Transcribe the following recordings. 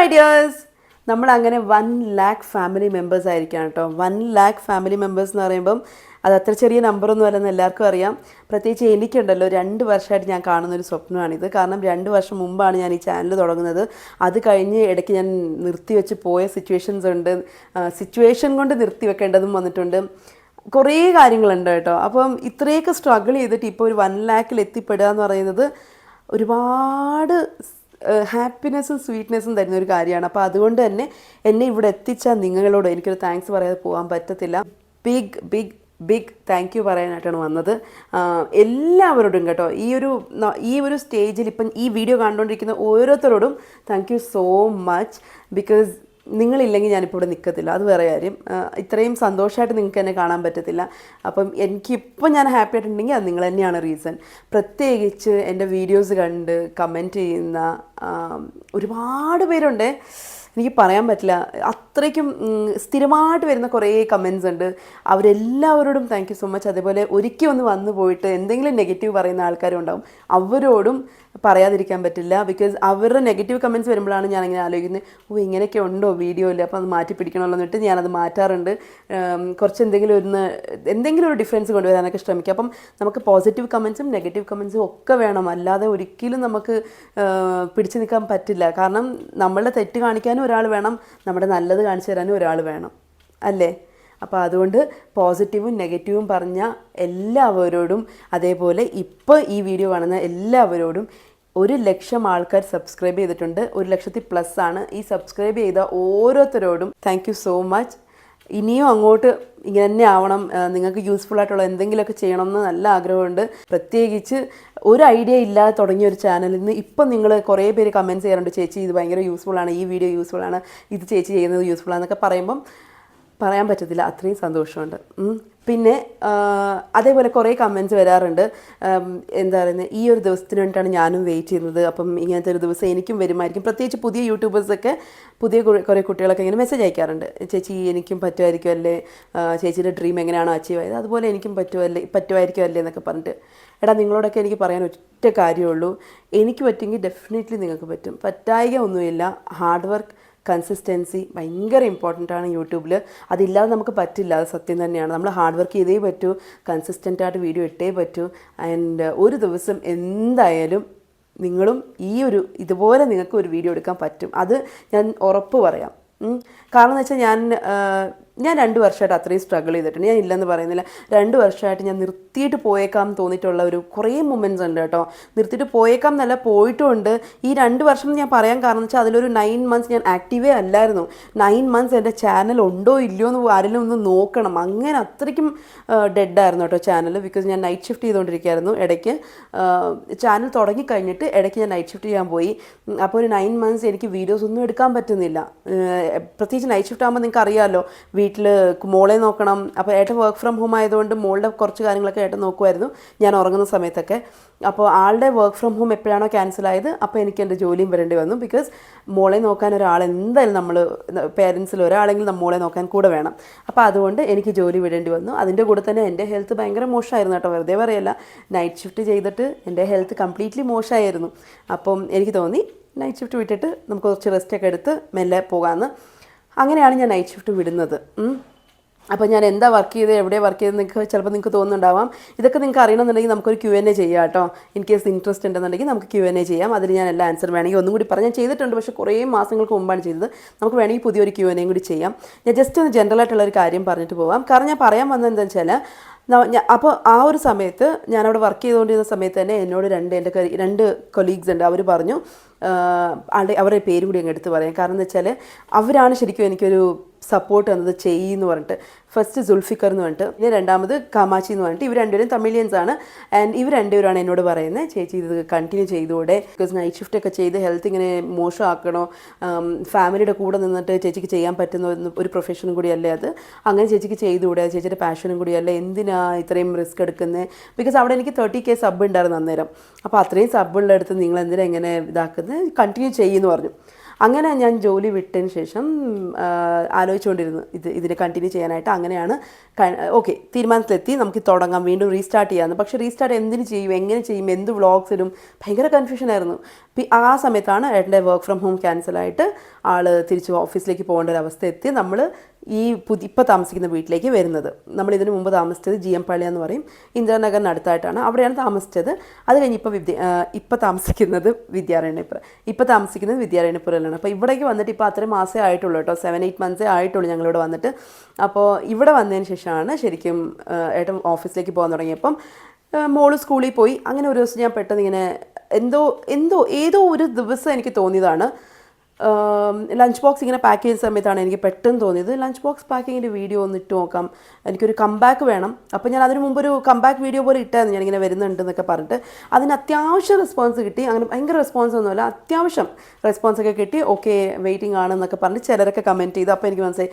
My dears നമ്മൾ അങ്ങനെ one lakh family members ആയിരിക്കാം കേട്ടോ. വൺ ലാക്ക് ഫാമിലി മെമ്പേഴ്സ് എന്ന് പറയുമ്പം അത് അത്ര ചെറിയ നമ്പറൊന്നും അല്ലെന്ന് എല്ലാവർക്കും അറിയാം. പ്രത്യേകിച്ച് എനിക്കുണ്ടല്ലോ രണ്ട് വർഷമായിട്ട് ഞാൻ കാണുന്ന ഒരു സ്വപ്നമാണിത്. കാരണം രണ്ട് വർഷം മുമ്പാണ് ഞാൻ ഈ ചാനൽ തുടങ്ങുന്നത്. അത് കഴിഞ്ഞ് ഇടയ്ക്ക് ഞാൻ നിർത്തിവെച്ച് പോയ സിറ്റുവേഷൻസ് ഉണ്ട്. സിറ്റുവേഷൻ കൊണ്ട് നിർത്തി വെക്കേണ്ടതും വന്നിട്ടുണ്ട്. കുറേ കാര്യങ്ങളുണ്ട് കേട്ടോ. അപ്പം ഇത്രയൊക്കെ സ്ട്രഗിൾ ചെയ്തിട്ട് ഇപ്പോൾ ഒരു വൺ ലാക്കിൽ എത്തിപ്പെടുക എന്ന് പറയുന്നത് ഒരുപാട് ഹാപ്പിനെസ്സും സ്വീറ്റ്നെസ്സും തരുന്ന ഒരു കാര്യമാണ്. അപ്പോൾ അതുകൊണ്ട് തന്നെ എന്നെ ഇവിടെ എത്തിച്ച നിങ്ങളോട് എനിക്കൊരു താങ്ക്സ് പറയാതെ പോകാൻ പറ്റത്തില്ല. Big big big thank you പറയാനായിട്ടാണ് വന്നത്. എല്ലാവരോടും കേട്ടോ ഈ ഒരു ഈ ഒരു സ്റ്റേജിൽ ഇപ്പം ഈ വീഡിയോ കണ്ടുകൊണ്ടിരിക്കുന്ന ഓരോരുത്തരോടും thank you so much because നിങ്ങളില്ലെങ്കിൽ ഞാനിപ്പോൾ ഇവിടെ നിൽക്കത്തില്ല അത് വേറെ കാര്യം. ഇത്രയും സന്തോഷമായിട്ട് നിങ്ങൾക്ക് എന്നെ കാണാൻ പറ്റത്തില്ല. അപ്പം എനിക്കിപ്പോൾ ഞാൻ ഹാപ്പി ആയിട്ടുണ്ടെങ്കിൽ അത് നിങ്ങൾ തന്നെയാണ് റീസൺ പ്രത്യേകിച്ച് എന്റെ വീഡിയോസ് കണ്ട് കമന്റ് ചെയ്യുന്ന ഒരുപാട് പേരുണ്ട്. എനിക്ക് പറയാൻ പറ്റില്ല. അത്രയ്ക്കും സ്ഥിരമായിട്ട് വരുന്ന കുറേ കമൻസ് ഉണ്ട്. അവരെല്ലാവരോടും താങ്ക് യു സോ മച്ച് അതേപോലെ ഒരിക്കൽ ഒന്ന് വന്നു പോയിട്ട് എന്തെങ്കിലും നെഗറ്റീവ് പറയുന്ന ആൾക്കാരും ഉണ്ടാവും അവരോടും പറയാതിരിക്കാൻ പറ്റില്ല. ബിക്കോസ് അവരുടെ നെഗറ്റീവ് കമൻസ് വരുമ്പോഴാണ് ഞാൻ ഇങ്ങനെ ആലോചിക്കുന്നത് ഓ ഇങ്ങനെയൊക്കെ ഉണ്ടോ വീഡിയോയിൽ അപ്പോൾ അത് മാറ്റി പിടിക്കണമല്ലോ എന്നിട്ട് ഞാനത് മാറ്റാറുണ്ട്. കുറച്ച് എന്തെങ്കിലും ഒന്ന് എന്തെങ്കിലും ഒരു ഡിഫറൻസ് കൊണ്ടുവരാനൊക്കെ ശ്രമിക്കുക. അപ്പം നമുക്ക് പോസിറ്റീവ് കമൻസും നെഗറ്റീവ് കമൻസും ഒക്കെ വേണം. അല്ലാതെ ഒരിക്കലും നമുക്ക് പിടിച്ചു നിൽക്കാൻ പറ്റില്ല. കാരണം നമ്മളുടെ തെറ്റ് കാണിക്കാനും ഒരാൾ വേണം. നമ്മുടെ നല്ലത് കാണിച്ചു തരാനും ഒരാൾ വേണം അല്ലേ? അപ്പോൾ അതുകൊണ്ട് പോസിറ്റീവും നെഗറ്റീവും പറഞ്ഞ എല്ലാവരോടും അതേപോലെ ഇപ്പോൾ ഈ വീഡിയോ കാണുന്ന എല്ലാവരോടും ഒരു ലക്ഷം ആൾക്കാർ സബ്സ്ക്രൈബ് ചെയ്തിട്ടുണ്ട്. ഒരു ലക്ഷത്തി പ്ലസ് ആണ്. ഈ സബ്സ്ക്രൈബ് ചെയ്ത ഓരോരുത്തരോടും താങ്ക് സോ മച്ച് ഇനിയും അങ്ങോട്ട് ഇങ്ങനെ തന്നെ ആവണം. നിങ്ങൾക്ക് യൂസ്ഫുൾ ആയിട്ടുള്ള എന്തെങ്കിലുമൊക്കെ ചെയ്യണം എന്ന് നല്ല ആഗ്രഹമുണ്ട്. പ്രത്യേകിച്ച് ഒരു ഐഡിയ ഇല്ലാതെ തുടങ്ങിയ ഒരു ചാനലിൽ നിന്ന് ഇപ്പം നിങ്ങൾ കുറേ പേര് കമന്റ്സ് ചെയ്യാറുണ്ട് ചേച്ചി ഇത് ഭയങ്കര യൂസ്ഫുൾ ആണ് ഈ വീഡിയോ യൂസ്ഫുൾ ആണ് ഇത് ചേച്ചി ചെയ്യുന്നത് യൂസ്ഫുൾ ആണെന്നൊക്കെ പറയുമ്പം പറയാൻ പറ്റത്തില്ല. അത്രയും സന്തോഷമുണ്ട്. പിന്നെ അതേപോലെ കുറേ കമന്റ്സ് വരാറുണ്ട്. എന്താ പറയുന്നത് ഈ ഒരു ദിവസത്തിന് വേണ്ടിയിട്ടാണ് ഞാനും വെയിറ്റ് ചെയ്യുന്നത്. അപ്പം ഇങ്ങനത്തെ ഒരു ദിവസം എനിക്കും വരുമായിരിക്കും. പ്രത്യേകിച്ച് പുതിയ യൂട്യൂബേഴ്സൊക്കെ പുതിയ കുറേ കുട്ടികളൊക്കെ ഇങ്ങനെ മെസ്സേജ് അയക്കാറുണ്ട്. ചേച്ചി എനിക്കും പറ്റുമായിരിക്കും അല്ലേ? ചേച്ചിയുടെ ഡ്രീം എങ്ങനെയാണോ അച്ചീവ് ആയത് അതുപോലെ എനിക്കും പറ്റുമല്ലേ പറ്റുമായിരിക്കും അല്ലേ? എന്നൊക്കെ പറഞ്ഞിട്ട്. എടാ നിങ്ങളോടൊക്കെ എനിക്ക് പറയാൻ ഒറ്റ കാര്യമുള്ളൂ എനിക്ക് പറ്റുമെങ്കിൽ ഡെഫിനറ്റ്ലി നിങ്ങൾക്ക് പറ്റും. പറ്റായിക ഒന്നുമില്ല. ഹാർഡ് വർക്ക് കൺസിസ്റ്റൻസി ഭയങ്കര ഇമ്പോർട്ടന്റ് ആണ് യൂട്യൂബിൽ അതില്ലാതെ നമുക്ക് പറ്റില്ല അത് സത്യം തന്നെയാണ്. നമ്മൾ ഹാർഡ് വർക്ക് ചെയ്തേ പറ്റൂ കൺസിസ്റ്റന്റ് ആയിട്ട് വീഡിയോ ഇട്ടേ പറ്റൂ. ആൻഡ് ഒരു ദിവസം എന്തായാലും നിങ്ങളും ഈ ഒരു ഇതുപോലെ നിങ്ങൾക്ക് ഒരു വീഡിയോ എടുക്കാൻ പറ്റും. അത് ഞാൻ ഉറപ്പ് പറയാം. കാരണം എന്ന് വെച്ചാൽ ഞാൻ ഞാൻ രണ്ട് വർഷമായിട്ട് അത്രയും സ്ട്രഗിൾ ചെയ്തിട്ടുണ്ട്. ഞാൻ ഇല്ലെന്ന് പറയുന്നില്ല. രണ്ട് വർഷമായിട്ട് ഞാൻ നിർത്തിയിട്ട് പോയേക്കാം തോന്നിയിട്ടുള്ള ഒരു കുറേ മൊമെന്റ്സ് ഉണ്ട് കേട്ടോ. നിർത്തിയിട്ട് പോയേക്കാം എന്നല്ല പോയിട്ടുമുണ്ട് ഈ രണ്ട് വർഷം ഞാൻ പറയാൻ കാരണം വെച്ചാൽ അതിലൊരു നയൻ മന്ത്സ് ഞാൻ ആക്റ്റീവേ അല്ലായിരുന്നു. നയൻ മന്ത്സ് എന്റെ ചാനൽ ഉണ്ടോ ഇല്ലയോ എന്ന് ആരെങ്കിലും ഒന്ന് നോക്കണം. അങ്ങനെ അത്രയ്ക്കും ഡെഡായിരുന്നു കേട്ടോ ചാനൽ ബിക്കോസ് ഞാൻ നൈറ്റ് ഷിഫ്റ്റ് ചെയ്തുകൊണ്ടിരിക്കുകയായിരുന്നു ഇടയ്ക്ക്. ചാനൽ തുടങ്ങി കഴിഞ്ഞിട്ട് ഇടയ്ക്ക് ഞാൻ നൈറ്റ് ഷിഫ്റ്റ് ചെയ്യാൻ പോയി. അപ്പോൾ ഒരു നയൻ മന്ത്സ് എനിക്ക് വീഡിയോസ് ഒന്നും എടുക്കാൻ പറ്റുന്നില്ല. പ്രത്യേകിച്ച് നൈറ്റ് ഷിഫ്റ്റ് ആകുമ്പോൾ നിങ്ങൾക്ക് അറിയാമല്ലോ വീട്ടിൽ മോളെ നോക്കണം. അപ്പോൾ ഏട്ടൻ വർക്ക് ഫ്രം ഹോം ആയതുകൊണ്ട് മോളുടെ കുറച്ച് കാര്യങ്ങളൊക്കെ ഏട്ടൻ നോക്കുമായിരുന്നു ഞാൻ ഉറങ്ങുന്ന സമയത്തൊക്കെ. അപ്പോൾ ആളുടെ വർക്ക് ഫ്രം ഹോം എപ്പോഴാണോ ക്യാൻസൽ ആയത് അപ്പോൾ എനിക്ക് എന്റെ ജോലിയും വരേണ്ടി വന്നു. ബിക്കോസ് മോളെ നോക്കാൻ ഒരാൾ എന്തായാലും നമ്മൾ പേരൻസിൽ ഒരാളെങ്കിലും മോളെ നോക്കാൻ കൂടെ വേണം. അപ്പോൾ അതുകൊണ്ട് എനിക്ക് ജോലി വിടേണ്ടി വന്നു. അതിന്റെ കൂടെ തന്നെ എന്റെ ഹെൽത്ത് ഭയങ്കര മോശമായിരുന്നു കേട്ടോ. വെറുതെ പറയല്ല. നൈറ്റ് ഷിഫ്റ്റ് ചെയ്തിട്ട് എന്റെ ഹെൽത്ത് കംപ്ലീറ്റ്ലി മോശമായിരുന്നു. അപ്പം എനിക്ക് തോന്നി നൈറ്റ് ഷിഫ്റ്റ് വിട്ടിട്ട് നമുക്ക് കുറച്ച് റെസ്റ്റൊക്കെ എടുത്ത് മെല്ലെ പോകാമെന്ന് അങ്ങനെയാണ് ഞാൻ നൈറ്റ് ഷിഫ്റ്റ് വിടുന്നത്. അപ്പോൾ ഞാൻ എന്താ വർക്ക് ചെയ്ത് എവിടെ വർക്ക് ചെയ്തത് നിങ്ങൾക്ക് ചിലപ്പോൾ നിങ്ങൾക്ക് തോന്നുന്നുണ്ടാവാം. ഇതൊക്കെ നിങ്ങൾക്ക് അറിയണമെന്നുണ്ടെങ്കിൽ നമുക്കൊരു ക്യു എൻ എ ചെയ്യാം കേട്ടോ. ഇൻ കേസ് ഇൻട്രസ്റ്റ് ഉണ്ടെന്നുണ്ടെങ്കിൽ നമുക്ക് ക്യു എൻ എ ചെയ്യാം. അതിന് ഞാൻ എല്ലാ ആൻസർ വേണമെങ്കിൽ ഒന്നും കൂടി പറഞ്ഞു ഞാൻ ചെയ്തിട്ടുണ്ട്. പക്ഷേ കുറേ മാസങ്ങൾക്ക് മുമ്പാണ് ചെയ്തത്. നമുക്ക് വേണമെങ്കിൽ പുതിയൊരു ക്യു എൻ എയും കൂടി ചെയ്യാം. ഞാൻ ജസ്റ്റ് ഒന്ന് ജനറൽ ആയിട്ടുള്ള ഒരു കാര്യം പറഞ്ഞിട്ട് പോവാം. കാരണം ഞാൻ പറയാൻ വന്നത് വെച്ചാൽ അപ്പോൾ ആ ഒരു സമയത്ത് ഞാനവിടെ വർക്ക് ചെയ്തുകൊണ്ടിരുന്ന സമയത്ത് തന്നെ എന്നോട് രണ്ട് എന്റെ രണ്ട് കൊലീഗ്സ് ഉണ്ട്. അവർ പറഞ്ഞു അവരുടെ പേരും കൂടി അങ്ങ് എടുത്ത് പറയാം. കാരണം എന്ന് വെച്ചാൽ അവരാണ് ശരിക്കും എനിക്കൊരു സപ്പോർട്ട് തന്നത് എന്ന് പറഞ്ഞിട്ട്. ഫസ്റ്റ് സുൽഫിക്കർ എന്ന് പറഞ്ഞിട്ട് പിന്നെ രണ്ടാമത് കാമാച്ചി എന്ന് പറഞ്ഞിട്ട്. ഇവർ രണ്ടുപേരും തമിഴിയൻസ് ആണ്. ആൻഡ് ഇവർ രണ്ടുപേരാണ് എന്നോട് പറയുന്നത്. ചേച്ചി ഇത് കണ്ടിന്യൂ ചെയ്തുകൂടെ ബിക്കോസ് നൈറ്റ് ഷിഫ്റ്റ് ഒക്കെ ചെയ്ത് ഹെൽത്ത് ഇങ്ങനെ മോശമാക്കണോ? ഫാമിലിയുടെ കൂടെ നിന്നിട്ട് ചേച്ചിക്ക് ചെയ്യാൻ പറ്റുന്ന ഒരു- പ്രൊഫഷനും കൂടിയല്ലേ അത്? അങ്ങനെ ചേച്ചിക്ക് ചെയ്തുകൂടെ ചേച്ചിയുടെ പാഷനും കൂടിയല്ലേ? എന്തിനാ ഇത്രയും റിസ്ക് എടുക്കുന്നത് ബിക്കോസ് അവിടെ എനിക്ക് തേർട്ടി കെ സബ് ഉണ്ടായിരുന്നു അന്നേരം. അപ്പോൾ അത്രയും സബ്ബുള്ള അടുത്ത് നിങ്ങൾ എന്തിനാ ഇങ്ങനെ ഇതാക്കുന്നത് കണ്ടിന്യൂ ചെയ്യുമെന്ന് പറഞ്ഞു. അങ്ങനെ ഞാൻ ജോലി വിട്ടതിന് ശേഷം ആലോചിച്ചുകൊണ്ടിരുന്നു ഇത് ഇതിനെ കണ്ടിന്യൂ ചെയ്യാനായിട്ട്. അങ്ങനെയാണ് ഓക്കെ തീരുമാനത്തിലെത്തി. നമുക്ക് തുടങ്ങാം. വീണ്ടും റീസ്റ്റാർട്ട് ചെയ്യാമെന്ന് പക്ഷേ റീസ്റ്റാർട്ട് എന്തിനു ചെയ്യും? എങ്ങനെ ചെയ്യും? എന്ത് വ്ളോഗ്സ് ഇടും? ഭയങ്കര പി- ആ സമയത്താണ് ഏട്ടന്റെ വർക്ക് ഫ്രം ഹോം ക്യാൻസലായിട്ട് ആൾ തിരിച്ച് ഓഫീസിലേക്ക് പോകേണ്ട ഒരു അവസ്ഥ എത്തി. നമ്മൾ ഈ പുതി ഇപ്പോൾ താമസിക്കുന്ന വീട്ടിലേക്ക് വരുന്നത്. നമ്മൾ ഇതിനു മുമ്പ് താമസിച്ചത് ജി എം പള്ളി എന്ന് പറയും. ഇന്ദിരാനഗറിന് അടുത്തായിട്ടാണ്. അവിടെയാണ് താമസിച്ചത്. അത് കഴിഞ്ഞ് ഇപ്പോൾ വിദ്യ ഇപ്പോൾ താമസിക്കുന്നത് വിദ്യാരണ്യപുരം ഇപ്പോൾ താമസിക്കുന്നത് വിദ്യാരണ്യപുരയിലാണ്. അപ്പോൾ ഇവിടേക്ക് വന്നിട്ട് ഇപ്പോൾ അത്രയും മാസമേ ആയിട്ടുള്ളൂ കേട്ടോ. സെവൻ എയ്റ്റ് മന്ത്സേ ആയിട്ടുള്ളൂ ഞങ്ങളിവിടെ വന്നിട്ട്. അപ്പോൾ ഇവിടെ വന്നതിന് ശേഷമാണ് ശരിക്കും ഏട്ടൻ ഓഫീസിലേക്ക് പോകാൻ തുടങ്ങിയപ്പം മോൾ സ്കൂളിൽ പോയി. അങ്ങനെ ഒരു ദിവസം ഞാൻ പെട്ടെന്ന് ഇങ്ങനെ എന്തോ എന്തോ ഏതോ ഒരു ദിവസം എനിക്ക് തോന്നിയതാണ്. ലഞ്ച് ബോക്സ് ഇങ്ങനെ പാക്ക് ചെയ്യുന്ന സമയത്താണ് എനിക്ക് പെട്ടെന്ന് തോന്നിയത്. ലഞ്ച് ബോക്സ് പാക്കിങ്ങിന്റെ വീഡിയോ ഒന്ന് ഇട്ട് നോക്കാം. എനിക്കൊരു കംബാക്ക് വേണം. അപ്പോൾ ഞാൻ അതിന് മുമ്പ് ഒരു കംബാക്ക് വീഡിയോ പോലെ ഇട്ടായിരുന്നു ഞാനിങ്ങനെ വരുന്നുണ്ട് എന്നൊക്കെ പറഞ്ഞിട്ട്. അതിന് അത്യാവശ്യം റെസ്പോൺസ് കിട്ടി. അങ്ങനെ ഭയങ്കര റെസ്പോൺസ് ഒന്നുമില്ല അത്യാവശ്യം റെസ്പോൺസ് ഒക്കെ കിട്ടി. ഓക്കെ വെയിറ്റിംഗ് ആണെന്നൊക്കെ പറഞ്ഞ് ചിലരൊക്കെ കമന്റ് ചെയ്തു. അപ്പോൾ എനിക്ക് മനസ്സിലായി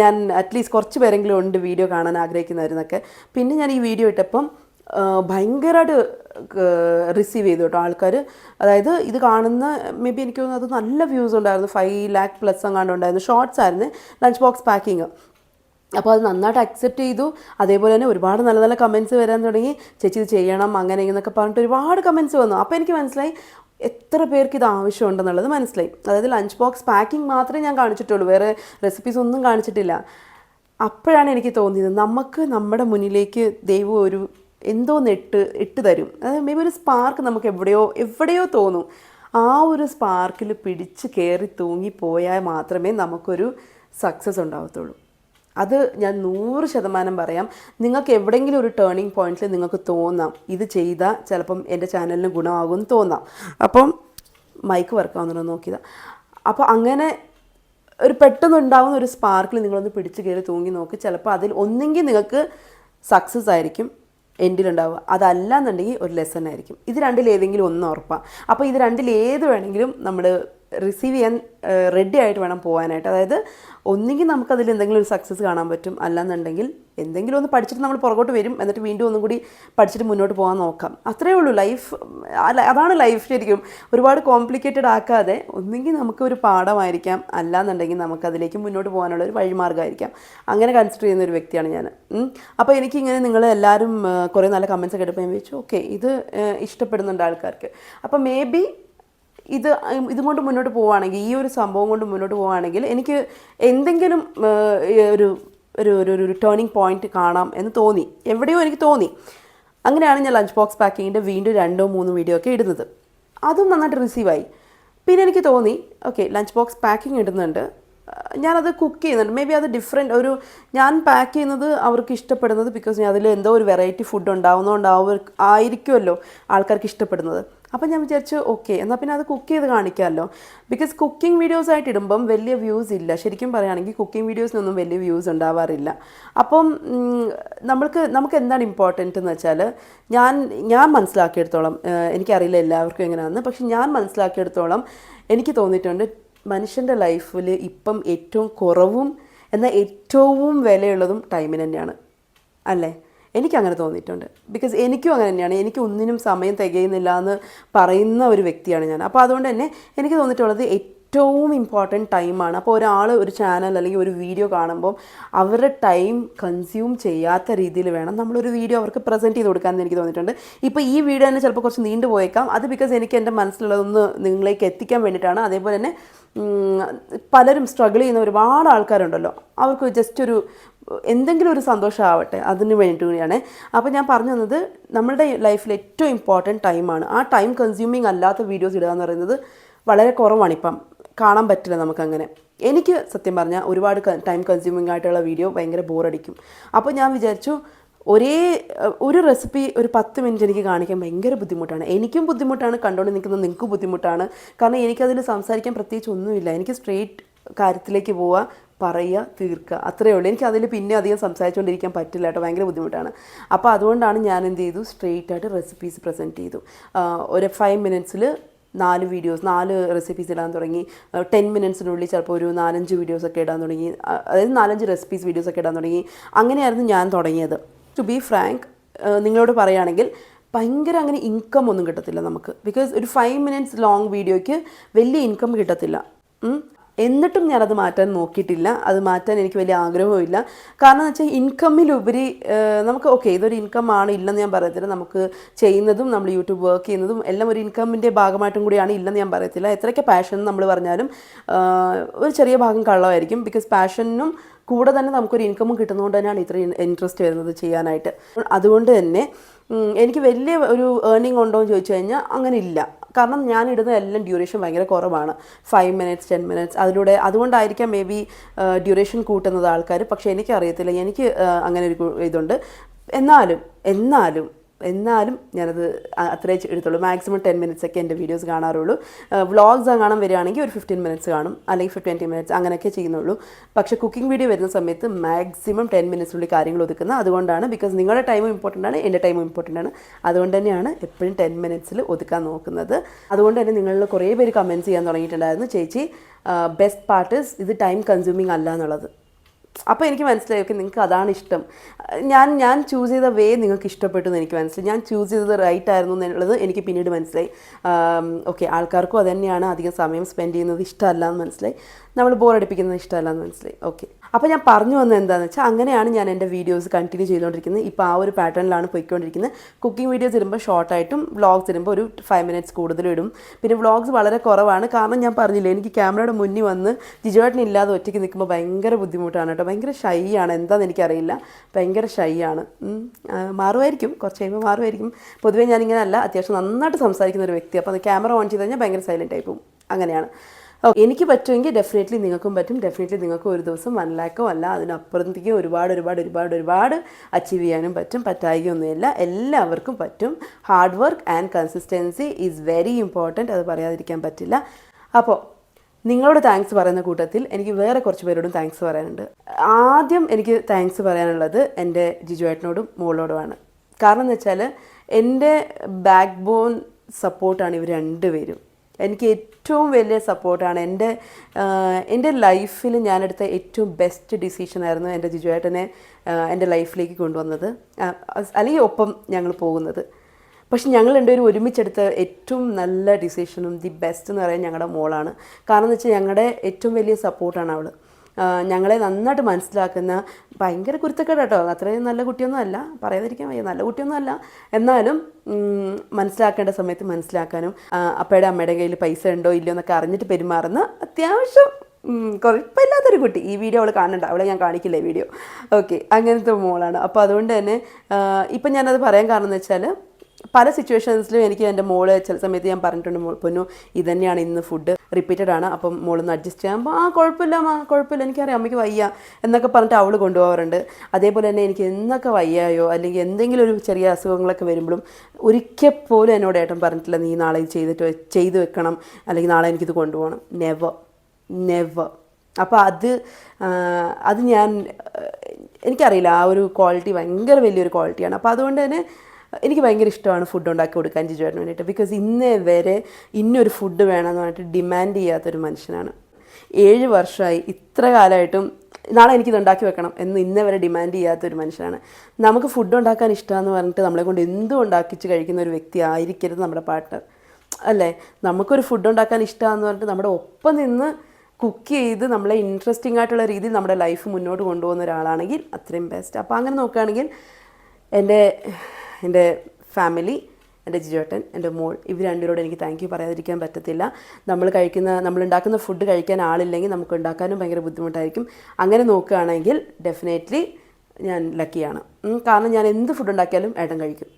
ഞാൻ അറ്റ്ലീസ്റ്റ് കുറച്ച് പേരെങ്കിലും ഉണ്ട് വീഡിയോ കാണാൻ ആഗ്രഹിക്കുന്നവരെന്നൊക്കെ. പിന്നെ ഞാൻ ഈ വീഡിയോ ഇട്ടപ്പം ഭയങ്കരമായിട്ട് റിസീവ് ചെയ്തു കേട്ടോ ആൾക്കാർ അതായത് ഇത് കാണുന്ന മേ ബി എനിക്ക് തോന്നുന്നു അത് നല്ല വ്യൂസ് ഉണ്ടായിരുന്നു. ഫൈവ് ലാക്ക് പ്ലസ് അങ്ങാണ്ട് ഉണ്ടായിരുന്നു. ഷോർട്സ് ആയിരുന്നു. ലഞ്ച് ബോക്സ് പാക്കിങ് അപ്പോൾ അത് നന്നായിട്ട് അക്സെപ്റ്റ് ചെയ്തു. അതേപോലെ തന്നെ ഒരുപാട് നല്ല നല്ല കമൻസ് വരാൻ തുടങ്ങി. ചേച്ചി ഇത് ചെയ്യണം അങ്ങനെ എന്നൊക്കെ പറഞ്ഞിട്ട് ഒരുപാട് കമൻസ് വന്നു. അപ്പോൾ എനിക്ക് മനസ്സിലായി എത്ര പേർക്ക് ഇത് ആവശ്യമുണ്ടെന്നുള്ളത് മനസ്സിലായി. അതായത് ലഞ്ച് ബോക്സ് പാക്കിംഗ് മാത്രമേ ഞാൻ കാണിച്ചിട്ടുള്ളൂ. വേറെ റെസിപ്പീസ് ഒന്നും കാണിച്ചിട്ടില്ല. അപ്പോഴാണ് എനിക്ക് തോന്നിയത് നമുക്ക് നമ്മുടെ മുന്നിലേക്ക് ദൈവം ഒരു എന്തോ നെട്ട് ഇട്ട് തരും. അതായത് മേ ബി ഒരു സ്പാർക്ക് നമുക്ക് എവിടെയോ എവിടെയോ തോന്നും. ആ ഒരു സ്പാർക്കിൽ പിടിച്ച് കയറി തൂങ്ങിപ്പോയാൽ മാത്രമേ നമുക്കൊരു സക്സസ് ഉണ്ടാവത്തുള്ളൂ. അത് ഞാൻ നൂറ് ശതമാനം പറയാം. നിങ്ങൾക്ക് എവിടെയെങ്കിലും ഒരു ടേണിംഗ് പോയിന്റിൽ നിങ്ങൾക്ക് തോന്നാം. ഇത് ചെയ്താൽ ചിലപ്പം എന്റെ ചാനലിന് ഗുണമാകുമെന്ന് തോന്നാം. അപ്പം മൈക്ക് വർക്കാവുന്നുണ്ടോ നോക്കിയതാ. അപ്പോൾ അങ്ങനെ ഒരു പെട്ടെന്ന് ഉണ്ടാകുന്ന ഒരു സ്പാർക്കിൽ നിങ്ങളൊന്ന് പിടിച്ച് കയറി തൂങ്ങി നോക്കി. ചിലപ്പോൾ അതിൽ ഒന്നെങ്കിൽ നിങ്ങൾക്ക് സക്സസ് ആയിരിക്കും. എൻഡിലുണ്ടാവുക അതല്ല എന്നുണ്ടെങ്കിൽ ഒരു ലെസൺ ആയിരിക്കും. ഇത് രണ്ടിൽ ഏതെങ്കിലും ഒന്ന് ഉറപ്പാണ് അപ്പോൾ ഇത് രണ്ടിൽ ഏത് വേണമെങ്കിലും നമ്മൾ റിസീവ് ചെയ്യാൻ റെഡി ആയിട്ട് വേണം പോകാനായിട്ട് അതായത് ഒന്നുകിൽ നമുക്കതിൽ എന്തെങ്കിലും ഒരു സക്സസ് കാണാൻ പറ്റും. അല്ലാന്നുണ്ടെങ്കിൽ എന്തെങ്കിലും ഒന്ന് പഠിച്ചിട്ട് നമ്മൾ പുറകോട്ട് വരും. എന്നിട്ട് വീണ്ടും ഒന്നും കൂടി പഠിച്ചിട്ട് മുന്നോട്ട് പോകാൻ നോക്കാം. അത്രയേ ഉള്ളൂ ലൈഫ് അതാണ് ലൈഫ് ശരിക്കും. ഒരുപാട് കോംപ്ലിക്കേറ്റഡ് ആക്കാതെ ഒന്നുകിൽ നമുക്ക് ഒരു പാഠമായിരിക്കാം. അല്ലാന്നുണ്ടെങ്കിൽ നമുക്കതിലേക്ക് മുന്നോട്ട് പോകാനുള്ള ഒരു വഴിമാർഗമായിരിക്കാം അങ്ങനെ കൺസിഡർ ചെയ്യുന്ന ഒരു വ്യക്തിയാണ് ഞാൻ. അപ്പോൾ എനിക്കിങ്ങനെ നിങ്ങൾ എല്ലാവരും കുറേ നല്ല കമൻസ് ഒക്കെ എടുപ്പോൾ ഞാൻ ചോദിച്ചു ഓക്കെ ഇത് ഇഷ്ടപ്പെടുന്നുണ്ട് ആൾക്കാർക്ക്. അപ്പോൾ മേ ബി ഇത് ഇതും കൊണ്ട് മുന്നോട്ട് പോവുകയാണെങ്കിൽ ഈ ഒരു സംഭവം കൊണ്ട് മുന്നോട്ട് പോവുകയാണെങ്കിൽ എനിക്ക് എന്തെങ്കിലും ഒരു ഒരു ഒരു ഒരു ടേണിംഗ് പോയിന്റ് കാണാം എന്ന് തോന്നി. എവിടെയോ എനിക്ക് തോന്നി. അങ്ങനെയാണ് ഞാൻ ലഞ്ച് ബോക്സ് പാക്കിങ്ങിന്റെ വീണ്ടും രണ്ടോ മൂന്നോ വീഡിയോ ഒക്കെ ഇടുന്നത്. അതും നന്നായിട്ട് റിസീവായി പിന്നെ എനിക്ക് തോന്നി ഓക്കെ ലഞ്ച് ബോക്സ് പാക്കിംഗ് ഇടുന്നുണ്ട്. ഞാനത് കുക്ക് ചെയ്യുന്നുണ്ട്. മേ ബി അത് ഡിഫറെന്റ് ഒരു ഞാൻ പാക്ക് ചെയ്യുന്നത് അവർക്ക് ഇഷ്ടപ്പെടുന്നത് ബിക്കോസ് ഞാൻ അതിൽ എന്തോ ഒരു വെറൈറ്റി ഫുഡ് ഉണ്ടാവുന്നതുകൊണ്ടാവും ആയിരിക്കുമല്ലോ ആൾക്കാർക്ക് ഇഷ്ടപ്പെടുന്നത്. അപ്പം ഞാൻ വിചാരിച്ചു ഓക്കെ എന്നാൽ പിന്നെ അത് കുക്ക് ചെയ്ത് കാണിക്കാമല്ലോ. ബിക്കോസ് കുക്കിംഗ് വീഡിയോസ് ആയിട്ട് ഇടുമ്പം വലിയ വ്യൂസ് ഇല്ല. ശരിക്കും പറയുകയാണെങ്കിൽ കുക്കിംഗ് വീഡിയോസിനൊന്നും വലിയ വ്യൂസ് ഉണ്ടാവാറില്ല. അപ്പം നമ്മൾക്ക് നമുക്ക് എന്താണ് ഇമ്പോർട്ടന്റ് എന്ന് വെച്ചാൽ ഞാൻ ഞാൻ മനസ്സിലാക്കിയെടുത്തോളം എനിക്കറിയില്ല എല്ലാവർക്കും എങ്ങനെയാണെന്ന് പക്ഷെ ഞാൻ മനസ്സിലാക്കിയെടുത്തോളം എനിക്ക് തോന്നിയിട്ടുണ്ട് മനുഷ്യന്റെ ലൈഫിൽ ഇപ്പം ഏറ്റവും കുറവും എന്നാൽ ഏറ്റവും വിലയുള്ളതും ടൈമിന് തന്നെയാണ്. അല്ലേ? എനിക്കങ്ങനെ തോന്നിയിട്ടുണ്ട്. ബിക്കോസ് എനിക്കും അങ്ങനെ തന്നെയാണ്. എനിക്ക് ഒന്നിനും സമയം തികയുന്നില്ല എന്ന് പറയുന്ന ഒരു വ്യക്തിയാണ് ഞാൻ. അപ്പോൾ അതുകൊണ്ട് തന്നെ എനിക്ക് തോന്നിയിട്ടുള്ളത് ഏറ്റവും ഇമ്പോർട്ടന്റ് ടൈമാണ് അപ്പോൾ ഒരാൾ ഒരു ചാനൽ അല്ലെങ്കിൽ ഒരു വീഡിയോ കാണുമ്പോൾ അവരുടെ ടൈം കൺസ്യൂം ചെയ്യാത്ത രീതിയിൽ വേണം നമ്മളൊരു വീഡിയോ അവർക്ക് പ്രസന്റ് ചെയ്ത് കൊടുക്കാമെന്ന് എനിക്ക് തോന്നിയിട്ടുണ്ട്. ഇപ്പോൾ ഈ വീഡിയോ തന്നെ ചിലപ്പോൾ കുറച്ച് നീണ്ടു പോയേക്കാം. അത് ബിക്കോസ് എനിക്ക് എന്റെ മനസ്സിലുള്ളതൊന്ന് നിങ്ങളിലേക്ക് എത്തിക്കാൻ വേണ്ടിയിട്ടാണ്. അതേപോലെ തന്നെ പലരും സ്ട്രഗിൾ ചെയ്യുന്ന ഒരുപാട് ആൾക്കാരുണ്ടല്ലോ. അവർക്ക് ജസ്റ്റ് ഒരു എന്തെങ്കിലും ഒരു സന്തോഷമാവട്ടെ അതിന് വേണ്ടിയിട്ട് കൂടിയാണ്. അപ്പോൾ ഞാൻ പറഞ്ഞു തന്നത് നമ്മുടെ ലൈഫിൽ ഏറ്റവും ഇമ്പോർട്ടന്റ് ടൈമാണ് ആ ടൈം കൺസ്യൂമിങ് അല്ലാത്ത വീഡിയോസ് ഇടുക എന്ന് പറയുന്നത് വളരെ കുറവാണ് ഇപ്പം. കാണാൻ പറ്റില്ല നമുക്കങ്ങനെ. എനിക്ക് സത്യം പറഞ്ഞാൽ ഒരുപാട് ടൈം കൺസ്യൂമിങ് ആയിട്ടുള്ള വീഡിയോ ഭയങ്കര ബോറടിക്കും അപ്പോൾ ഞാൻ വിചാരിച്ചു ഒരേ ഒരു റെസിപ്പി ഒരു പത്ത് മിനിറ്റ് എനിക്ക് കാണിക്കാൻ ഭയങ്കര ബുദ്ധിമുട്ടാണ്. എനിക്കും ബുദ്ധിമുട്ടാണ് കണ്ടുകൊണ്ട് നിൽക്കുന്നത് നിങ്ങൾക്കും ബുദ്ധിമുട്ടാണ്. കാരണം എനിക്കതിൽ സംസാരിക്കാൻ പ്രത്യേകിച്ച് ഒന്നുമില്ല. എനിക്ക് സ്ട്രെയിറ്റ് കാര്യത്തിലേക്ക് പോവുക പറയുക തീർക്കുക. അത്രയേ ഉള്ളൂ. എനിക്ക് അതിൽ പിന്നെ അധികം സംസാരിച്ചുകൊണ്ടിരിക്കാൻ പറ്റില്ല കേട്ടോ. ഭയങ്കര ബുദ്ധിമുട്ടാണ്. അപ്പോൾ അതുകൊണ്ടാണ് ഞാൻ എന്ത് ചെയ്തു? സ്ട്രെയിറ്റ് ആയിട്ട് റെസിപ്പീസ് പ്രസന്റ് ചെയ്തു. ഒരു ഫൈവ് മിനിറ്റ്സിൽ നാല് വീഡിയോസ് നാല് റെസിപ്പീസ് ഇടാൻ തുടങ്ങി. ടെൻ മിനിറ്റ്സിനുള്ളിൽ ചിലപ്പോൾ ഒരു നാലഞ്ച് വീഡിയോസൊക്കെ ഇടാൻ തുടങ്ങി. അതായത് നാലഞ്ച് റെസിപ്പീസ് വീഡിയോസൊക്കെ ഇടാൻ തുടങ്ങി. അങ്ങനെയായിരുന്നു ഞാൻ തുടങ്ങിയത്. ടു ബി ഫ്രാങ്ക് നിങ്ങളോട് പറയുകയാണെങ്കിൽ ഭയങ്കര അങ്ങനെ ഇൻകം ഒന്നും കിട്ടത്തില്ല നമുക്ക്. ബിക്കോസ് ഒരു ഫൈവ് മിനിറ്റ്സ് ലോങ് വീഡിയോയ്ക്ക് വലിയ ഇൻകം കിട്ടത്തില്ല. എന്നിട്ടും ഞാനത് മാറ്റാൻ നോക്കിയിട്ടില്ല. അത് മാറ്റാൻ എനിക്ക് വലിയ ആഗ്രഹവുമില്ല. കാരണം എന്ന് വെച്ചാൽ ഇൻകമ്മിലുപരി നമുക്ക് ഓക്കെ ഇതൊരു ഇൻകം ആണ് ഇല്ലെന്ന് ഞാൻ പറയത്തില്ല. നമുക്ക് ചെയ്യുന്നതും നമ്മൾ യൂട്യൂബ് വർക്ക് ചെയ്യുന്നതും എല്ലാം ഒരു ഇൻകമ്മിന്റെ ഭാഗമായിട്ടും കൂടിയാണ് ഇല്ലെന്ന് ഞാൻ പറയത്തില്ല. എത്രയൊക്കെ പാഷൻ നമ്മൾ പറഞ്ഞാലും ഒരു ചെറിയ ഭാഗം കള്ളമായിരിക്കും. ബിക്കോസ് പാഷനും കൂടെ തന്നെ നമുക്കൊരു ഇൻകമും കിട്ടുന്നതുകൊണ്ട് തന്നെയാണ് ഇത്രയും ഇൻട്രസ്റ്റ് വരുന്നത് ചെയ്യാനായിട്ട്. അതുകൊണ്ട് തന്നെ എനിക്ക് വലിയ ഒരു ഏർണിംഗ് ഉണ്ടോ എന്ന് ചോദിച്ചു കഴിഞ്ഞാൽ അങ്ങനെ ഇല്ല. കാരണം ഞാൻ ഇടുന്ന എല്ലാം ഡ്യൂറേഷൻ ഭയങ്കര കുറവാണ്. ഫൈവ് മിനിറ്റ്സ് ടെൻ മിനിറ്റ്സ് അതിലൂടെ അതുകൊണ്ടായിരിക്കാം മേ ബി ഡ്യൂറേഷൻ കൂട്ടുന്നത് ആൾക്കാർ പക്ഷേ എനിക്കറിയത്തില്ല. എനിക്ക് അങ്ങനെ ഒരു ഇതുണ്ട്. എന്നാലും എന്നാലും എന്നാലും ഞാനത് അത്രേ എടുത്തുള്ളൂ. മാക്സിമം ടെൻ മിനിറ്റ്സ് ഒക്കെ എന്റെ വീഡിയോസ് കാണാറുള്ളൂ. വ്ളോഗ്സ് കാണാൻ വരികയാണെങ്കിൽ ഒരു ഫിഫ്റ്റീൻ മിനിറ്റ്സ് കാണും. അല്ലെങ്കിൽ ട്വന്റി മിനിറ്റ്സ് അങ്ങനെയൊക്കെ ചെയ്യുന്നുള്ളൂ. പക്ഷേ കുക്കിംഗ് വീഡിയോ വരുന്ന സമയത്ത് മാക്സിമം ടെൻ മിനിറ്റ്സിനുള്ളിൽ കാര്യങ്ങൾ ഒതുക്കുന്നത് അതുകൊണ്ടാണ്. ബിക്കോസ് നിങ്ങളുടെ ടൈമും ഇമ്പോർട്ടന്റ് ആണ് എന്റെ ടൈമും ഇമ്പോർട്ടന്റ് ആണ്. അതുകൊണ്ട് തന്നെയാണ് എപ്പോഴും ടെൻ മിനിറ്റ്സിൽ ഒതുക്കാൻ നോക്കുന്നത്. അതുകൊണ്ട് തന്നെ നിങ്ങളിൽ കുറേ പേര് കമന്റ്സ് ചെയ്യാൻ തുടങ്ങിയിട്ടുണ്ടായിരുന്നു. ചേച്ചി ബെസ്റ്റ് പാർട്ട് ഇത് ടൈം കൺസ്യൂമിങ് അല്ല എന്നുള്ളത്. അപ്പോൾ എനിക്ക് മനസ്സിലായി ഓക്കെ നിങ്ങൾക്ക് അതാണ് ഇഷ്ടം. ഞാൻ ഞാൻ ചൂസ് ചെയ്ത വേ നിങ്ങൾക്ക് ഇഷ്ടപ്പെട്ടു എന്ന് എനിക്ക് മനസ്സിലായി. ഞാൻ ചൂസ് ചെയ്തത് റൈറ്റ് ആയിരുന്നു എന്നുള്ളത് എനിക്ക് പിന്നീട് മനസ്സിലായി. ഓക്കെ ആൾക്കാർക്കും അത് തന്നെയാണ് അധികം സമയം സ്പെൻഡ് ചെയ്യുന്നത് ഇഷ്ടമല്ല എന്ന് മനസ്സിലായി. നമ്മൾ ബോറടിപ്പിക്കുന്നത് ഇഷ്ടമല്ല എന്ന് മനസ്സിലായി. ഓക്കെ അപ്പോൾ ഞാൻ പറഞ്ഞു വന്നത് എന്താണെന്ന് വെച്ചാൽ അങ്ങനെയാണ് ഞാൻ എന്റെ വീഡിയോസ് കണ്ടിന്യൂ ചെയ്തുകൊണ്ടിരിക്കുന്നത്. ഇപ്പോൾ ആ ഒരു പാറ്റേണിലാണ് പോയിക്കൊണ്ടിരിക്കുന്നത്. കുക്കിംഗ് വീഡിയോസ് ഇടുമ്പോൾ ഷോർട്ടായിട്ടും വ്ളോഗ്സ് ഇടുമ്പോൾ ഒരു ഫൈവ് മിനിറ്റ്സ് കൂടുതലും ഇടും. പിന്നെ വ്ളോഗ്സ് വളരെ കുറവാണ്. കാരണം ഞാൻ പറഞ്ഞില്ലേ എനിക്ക് ക്യാമറയുടെ മുന്നിൽ വന്ന് ജിജുവേട്ടൻ ഇല്ലാതെ ഒറ്റയ്ക്ക് നിൽക്കുമ്പോൾ ഭയങ്കര ബുദ്ധിമുട്ടാണ് കേട്ടോ. ഭയങ്കര ഷൈ ആണ്. എന്താണെന്ന് എനിക്കറിയില്ല. ഭയങ്കര ഷൈ ആണ്. മാറുമായിരിക്കും. കുറച്ച് കഴിയുമ്പോൾ മാറുമായിരിക്കും. പൊതുവേ ഞാനിങ്ങനെ അല്ല അത്യാവശ്യം നന്നായിട്ട് സംസാരിക്കുന്ന ഒരു വ്യക്തി. അപ്പോൾ അത് ക്യാമറ ഓൺ ചെയ്ത് കഴിഞ്ഞാൽ ഭയങ്കര സൈലന്റ് ആയി പോകും. അങ്ങനെയാണ്. എനിക്ക് പറ്റുമെങ്കിൽ ഡെഫിനറ്റ്ലി നിങ്ങൾക്കും പറ്റും. ഡെഫിനറ്റ്ലി നിങ്ങൾക്ക് ഒരു ദിവസം വൺ ലാക്കോ അല്ല അതിനപ്പുറത്തേക്ക് ഒരുപാട് ഒരുപാട് ഒരുപാട് ഒരുപാട് അച്ചീവ് ചെയ്യാനും പറ്റും. പറ്റായികയൊന്നുമില്ല. എല്ലാവർക്കും പറ്റും. Hard work and consistency is very important അത് പറയാതിരിക്കാൻ പറ്റില്ല. അപ്പോൾ നിങ്ങളോട് താങ്ക്സ് പറയുന്ന കൂട്ടത്തിൽ എനിക്ക് വേറെ കുറച്ച് പേരോടും താങ്ക്സ് പറയാനുണ്ട്. ആദ്യം എനിക്ക് താങ്ക്സ് പറയാനുള്ളത് എന്റെ ജിജുവേട്ടനോടും മോളോടുമാണ്. കാരണം എന്ന് വെച്ചാൽ എന്റെ ബാക്ക് ബോൺ സപ്പോർട്ടാണ് ഇവർ രണ്ടുപേരും. എനിക്ക് ഏറ്റവും വലിയ സപ്പോർട്ടാണ്. എന്റെ എന്റെ ലൈഫിൽ ഞാനെടുത്ത ഏറ്റവും ബെസ്റ്റ് ഡിസിഷനായിരുന്നു എന്റെ ജിജുവേട്ടനെ എന്റെ ലൈഫിലേക്ക് കൊണ്ടുവന്നത്. അല്ലെങ്കിൽ ഒപ്പം ഞങ്ങൾ പോകുന്നത്. പക്ഷെ ഞങ്ങൾ രണ്ടുപേരും ഒരുമിച്ചെടുത്ത ഏറ്റവും നല്ല ഡിസിഷനും ദി ബെസ്റ്റ് എന്ന് പറയാൻ ഞങ്ങളുടെ മോളാണ്. കാരണം എന്ന് വെച്ചാൽ ഞങ്ങളുടെ ഏറ്റവും വലിയ സപ്പോർട്ടാണ് അവൾ ഞങ്ങളെ നന്നായിട്ട് മനസ്സിലാക്കുന്ന ഭയങ്കര കുരുത്തക്കേട് കേട്ടോ അത്രയും നല്ല കുട്ടിയൊന്നും അല്ല. പറയാതിരിക്കാൻ വയ്യ. നല്ല കുട്ടിയൊന്നും അല്ല. എന്നാലും മനസ്സിലാക്കേണ്ട സമയത്ത് മനസ്സിലാക്കാനും അപ്പയുടെ അമ്മയുടെ കയ്യിൽ പൈസ ഉണ്ടോ ഇല്ലയോ എന്നൊക്കെ അറിഞ്ഞിട്ട് പെരുമാറുന്ന അത്യാവശ്യം കുഴപ്പമില്ലാത്തൊരു കുട്ടി. ഈ വീഡിയോ അവൾ കാണണ്ട. അവളെ ഞാൻ കാണിക്കില്ലേ വീഡിയോ. ഓക്കെ. അങ്ങനത്തെ മോളാണ്. അപ്പോൾ അതുകൊണ്ട് തന്നെ ഇപ്പം ഞാനത് പറയാൻ കാരണം എന്ന് വെച്ചാൽ പല സിറ്റുവേഷൻസിലും എനിക്ക് എന്റെ മോൾ ചില സമയത്ത് ഞാൻ പറഞ്ഞിട്ടുണ്ട് മോൾ പൊന്നു ഇതന്നെയാണ് ഇന്ന് ഫുഡ് റിപ്പീറ്റഡ് ആണ്. അപ്പം മോളൊന്ന് അഡ്ജസ്റ്റ് ചെയ്യാമ്പോൾ ആ കുഴപ്പമില്ല മാ കുഴപ്പമില്ല. എനിക്കറിയാം അമ്മയ്ക്ക് വയ്യ. എന്നൊക്കെ പറഞ്ഞിട്ട് അവൾ കൊണ്ടുപോകാറുണ്ട്. അതേപോലെ തന്നെ എനിക്ക് എന്നൊക്കെ വയ്യായോ അല്ലെങ്കിൽ എന്തെങ്കിലും ഒരു ചെറിയ അസുഖങ്ങളൊക്കെ വരുമ്പോഴും ഒരിക്കൽ പോലും എന്നോട് ഏട്ടൻ പറഞ്ഞിട്ടില്ല നീ നാളെ ഇത് ചെയ്തിട്ട് ചെയ്ത് വെക്കണം. അല്ലെങ്കിൽ നാളെ എനിക്കിത് കൊണ്ടുപോകണം. നെവർ നെവർ അപ്പോൾ അത് അത് ഞാൻ എനിക്കറിയില്ല. ആ ഒരു ക്വാളിറ്റി ഭയങ്കര വലിയൊരു ക്വാളിറ്റിയാണ് അപ്പോൾ അതുകൊണ്ട് തന്നെ എനിക്ക് ഭയങ്കര ഇഷ്ടമാണ് ഫുഡ് ഉണ്ടാക്കി കൊടുക്കാൻ ജിജുവേട്ടന് വേണ്ടിയിട്ട്. ബിക്കോസ് ഇന്നേ വരെ ഇന്നൊരു ഫുഡ് വേണമെന്ന് പറഞ്ഞിട്ട് ഡിമാൻഡ് ചെയ്യാത്തൊരു മനുഷ്യനാണ്. ഏഴ് വർഷമായി ഇത്ര കാലമായിട്ടും നാളെ എനിക്കിത് ഉണ്ടാക്കി വെക്കണം എന്ന് ഇന്നേ വരെ ഡിമാൻഡ് ചെയ്യാത്തൊരു മനുഷ്യനാണ്. നമുക്ക് ഫുഡ് ഉണ്ടാക്കാൻ ഇഷ്ടമാണെന്ന് പറഞ്ഞിട്ട് നമ്മളെ കൊണ്ട് എന്തും ഉണ്ടാക്കിച്ച് കഴിക്കുന്ന ഒരു വ്യക്തി ആയിരിക്കരുത് നമ്മുടെ പാർട്ട്ണർ അല്ലേ? നമുക്കൊരു ഫുഡ് ഉണ്ടാക്കാൻ ഇഷ്ടമാണെന്ന് പറഞ്ഞിട്ട് നമ്മുടെ ഒപ്പം നിന്ന് കുക്ക് ചെയ്ത് നമ്മളെ ഇൻട്രസ്റ്റിംഗ് ആയിട്ടുള്ള രീതിയിൽ നമ്മുടെ ലൈഫ് മുന്നോട്ട് കൊണ്ടുപോകുന്ന ഒരാളാണെങ്കിൽ അത്രയും ബെസ്റ്റ് അപ്പോൾ അങ്ങനെ നോക്കുകയാണെങ്കിൽ എന്റെ എന്റെ ഫാമിലി എന്റെ ജിജോട്ടൻ എന്റെ മോൾ ഇവർ രണ്ടുപേരോട് എനിക്ക് താങ്ക് യു പറയാതിരിക്കാൻ പറ്റത്തില്ല. നമ്മൾ കഴിക്കുന്ന നമ്മൾ ഉണ്ടാക്കുന്ന ഫുഡ് കഴിക്കാൻ ആളില്ലെങ്കിൽ നമുക്ക് ഉണ്ടാക്കാനും ഭയങ്കര ബുദ്ധിമുട്ടായിരിക്കും. അങ്ങനെ നോക്കുകയാണെങ്കിൽ ഡെഫിനറ്റ്ലി ഞാൻ ലക്കിയാണ് കാരണം ഞാൻ എന്ത് ഫുഡ് ഉണ്ടാക്കിയാലും ഏട്ടൻ കഴിക്കും.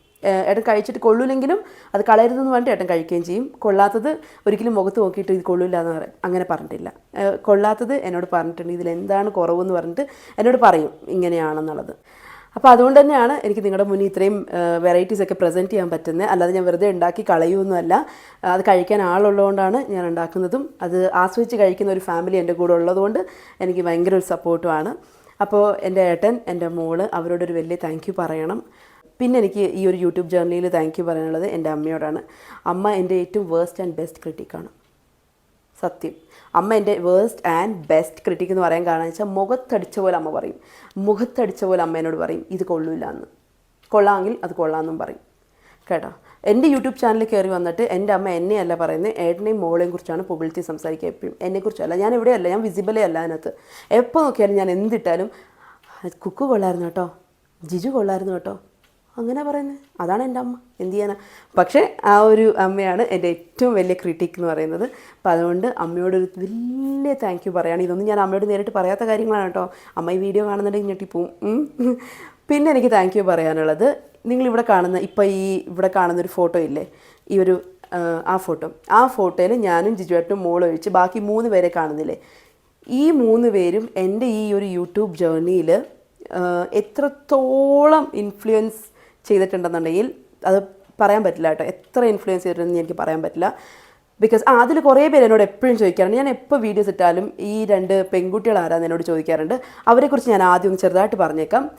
ഏട്ടൻ കഴിച്ചിട്ട് കൊള്ളൂലെങ്കിലും അത് കളയരുതെന്ന് പറഞ്ഞിട്ട് ഏട്ടൻ കഴിക്കുകയും ചെയ്യും. കൊള്ളാത്തത് ഒരിക്കലും മുഖത്ത് നോക്കിയിട്ട് ഇത് കൊള്ളില്ല എന്ന് പറയും അങ്ങനെ പറഞ്ഞിട്ടില്ല. കൊള്ളാത്തത് എന്നോട് പറഞ്ഞിട്ടുണ്ട്. ഇതിലെന്താണ് കുറവെന്ന് പറഞ്ഞിട്ട് എന്നോട് പറയും ഇങ്ങനെയാണെന്നുള്ളത്. അപ്പോൾ അതുകൊണ്ട് തന്നെയാണ് എനിക്ക് നിങ്ങളുടെ മുന്നിൽ ഇത്രയും വെറൈറ്റീസ് ഒക്കെ പ്രസന്റ് ചെയ്യാൻ പറ്റുന്നത്. അല്ലാതെ ഞാൻ വെറുതെ ഉണ്ടാക്കി കളയുമൊന്നുമല്ല അത് കഴിക്കാൻ ആളുള്ളതുകൊണ്ടാണ് ഞാൻ ഉണ്ടാക്കുന്നതും. അത് ആസ്വദിച്ച് കഴിക്കുന്ന ഒരു ഫാമിലി എന്റെ കൂടെ ഉള്ളതുകൊണ്ട് എനിക്ക് ഭയങ്കര ഒരു സപ്പോർട്ടുമാണ് അപ്പോൾ എന്റെ ഏട്ടൻ എന്റെ മോൾ അവരോടൊരു വലിയ താങ്ക് യു പറയണം. പിന്നെ എനിക്ക് ഈ ഒരു യൂട്യൂബ് ജേർണിയിൽ താങ്ക് യു പറയാനുള്ളത് എന്റെ അമ്മയോടാണ്. അമ്മ എന്റെ ഏറ്റവും വേസ്റ്റ് ആൻഡ് ബെസ്റ്റ് ക്രിട്ടിക്കാണ് സത്യം. അമ്മ എന്റെ വേഴ്സ്റ്റ് ആൻഡ് ബെസ്റ്റ് ക്രിട്ടിക് എന്ന് പറയാൻ കാരണം വെച്ചാൽ മുഖത്തടിച്ച പോലെ അമ്മ പറയും. മുഖത്തടിച്ച പോലെ അമ്മ എന്നോട് പറയും ഇത് കൊള്ളില്ല എന്ന്. കൊള്ളാമെങ്കിൽ അത് കൊള്ളാമെന്നും പറയും. കേട്ടോ? എന്റെ യൂട്യൂബ് ചാനലിൽ കയറി വന്നിട്ട് എന്റെ അമ്മ എന്നെയല്ല പറയുന്നത് ഏട്ടനെയും മോളെയും കുറിച്ചാണ് പുകഴ്ത്തി സംസാരിക്കുക എപ്പോഴും എന്നെക്കുറിച്ചല്ല ഞാൻ ഇവിടെയല്ല ഞാൻ വിസിബിളേ അല്ല അതിനകത്ത്. എപ്പോൾ നോക്കിയാലും ഞാൻ എന്തിട്ടാലും കുക്ക് കൊള്ളായിരുന്നു കേട്ടോ ജിജു കൊള്ളായിരുന്നു കേട്ടോ അങ്ങനെ പറയുന്നത് അതാണ് എന്റെ അമ്മ. എന്ത് ചെയ്യാനാ? പക്ഷേ ആ ഒരു അമ്മയാണ് എന്റെ ഏറ്റവും വലിയ ക്രിട്ടിക് എന്ന് പറയുന്നത്. അപ്പോൾ അതുകൊണ്ട് അമ്മയോട് ഒരു വലിയ താങ്ക് യു പറയുകയാണ് ഇതൊന്നും ഞാൻ അമ്മയോട് നേരിട്ട് പറയാത്ത കാര്യങ്ങളാണ് കേട്ടോ. അമ്മ ഈ വീഡിയോ കാണുന്നുണ്ടെങ്കിൽ ഞെട്ടിപ്പോവും. പിന്നെ എനിക്ക് താങ്ക് യു പറയാനുള്ളത് നിങ്ങളിവിടെ കാണുന്ന ഇപ്പോൾ ഈ ഇവിടെ കാണുന്ന ഒരു ഫോട്ടോ ഇല്ലേ? ഈ ഒരു ആ ഫോട്ടോ ആ ഫോട്ടോയിൽ ഞാനും ജിജുവേട്ടനും മോൾ ഒഴിച്ച് ബാക്കി മൂന്ന് പേരെ കാണുന്നില്ലേ? ഈ മൂന്ന് പേരും എന്റെ ഈ ഒരു യൂട്യൂബ് ജേർണിയിൽ എത്രത്തോളം ഇൻഫ്ലുവൻസ് ചെയ്തിട്ടുണ്ടെന്നുണ്ടെങ്കിൽ അത് പറയാൻ പറ്റില്ല കേട്ടോ. എത്ര ഇൻഫ്ലുവൻസ് ചെയ്തിട്ടുണ്ടെന്ന് എനിക്ക് പറയാൻ പറ്റില്ല. ബിക്കോസ് ആ അതിൽ കുറേ പേര് എന്നോട് എപ്പോഴും ചോദിക്കാറുണ്ട്. ഞാൻ എപ്പോൾ വീഡിയോസ് ഇട്ടാലും ഈ രണ്ട് പെൺകുട്ടികൾ ആരാന്ന് എന്നോട് ചോദിക്കാറുണ്ട്. അവരെക്കുറിച്ച് ഞാൻ ആദ്യം ചെറുതായിട്ട് പറഞ്ഞേക്കാം.